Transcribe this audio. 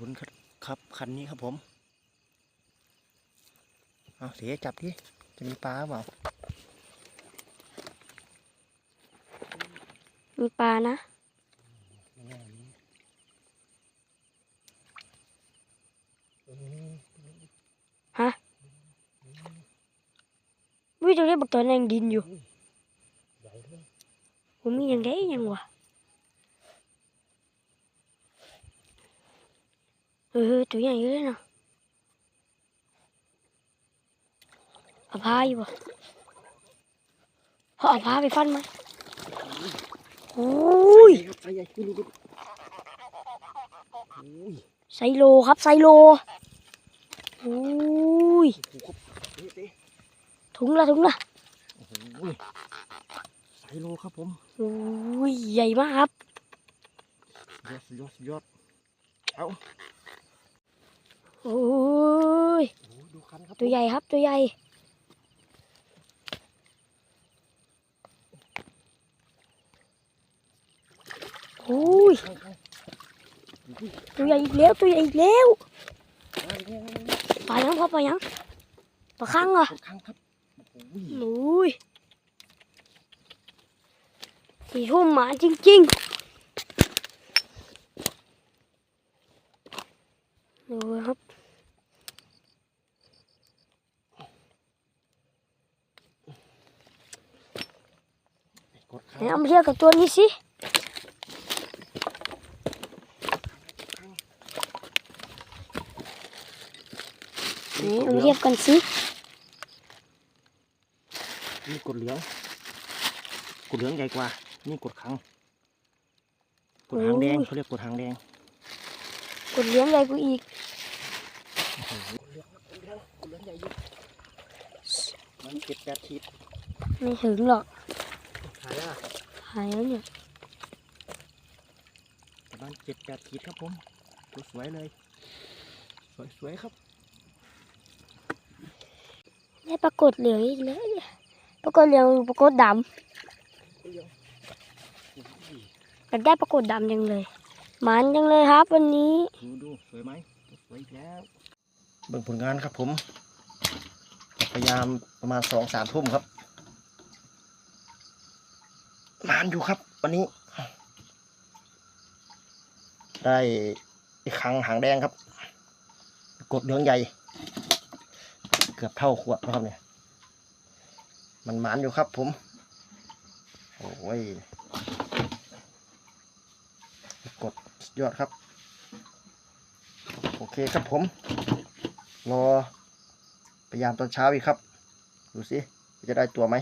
ลุ้นครับครับคันนี้ครับผม เอาเสียจับดิจะมีปลาเปล่า มีปลานะไม่แน่นี้เออวิตัวนี้บักตัวนั่งดินอยู่ใหญ่เลยผมมีอย่างไดยังวะ เออตัวใหญ่อยู่เลยนะอาพาอยู่บ่พอเอาพาไปฟันไหมโอ้ยใส่ใหญ่ครับใส่ใหญ่ดูดูดูโอ้ยไซโลครับไซโลโอ้ยถุงละถุงละโอ้โหใส่โลครับผมโอ้ยใหญ่มากครับยอดยอดยอดเอา โอ้ยโอ้โหดูคันครับตัวใหญ่ครับตัวใหญ่โอ้ยคันคันอุ้ยตัวใหญ่อีกแล้วตัวใหญ่อีกแล้วเอาอีกแล้วปลายังพอปลายังปลาข้างเหรอคันคันครับโอ้โหโอ้ยสี่ทุ่มหมาจริงๆดูครับ ก ดคันไหนเอามาเทียบกับตัวนี้สิไหนเอามาเทียบกันสินี่กดเหลืองกดเหลืองใหญ่กว่า นี่กดขังกดหางแดงเขาเรียกกดหางแดงกดเลี้ยงใหญ่กว่าอีกกดเหลืองกดเหลืองกดเหลืองใหญ่อยู่มันเจ็ดแปดขีดไม่ถึงหรอกขายอะหายแล้วเนี่ยประมาณเจ็ดแปดขีดครับผมตัวสวยเลย สวยสวยครับ ได้ปรากฏเหลืองอีกแล้วเนี่ยปรากฏเหลืองปรากฏดกดเหลืองอุ้ยำอยากได้ปรากฏดำจังเลยหมันจังเลยครับ วันนี้ดูดูสวยไหมสวยอีกแล้วเบิ่งผลงานครับผม พยายามประมาณสองสามทุ่มครับนานอยู่ครับ วันนี้ ได้อีกครั้งหางแดงครับ กดเหลืองใหญ่ เกือบเท่าขวดนะครับเนี่ย มันหมานอยู่ครับผม โอ้ยกดยอดครับ โอเคครับผม รอพยายามตอนเช้าอีกครับ ดูสิจะได้ตัวไหม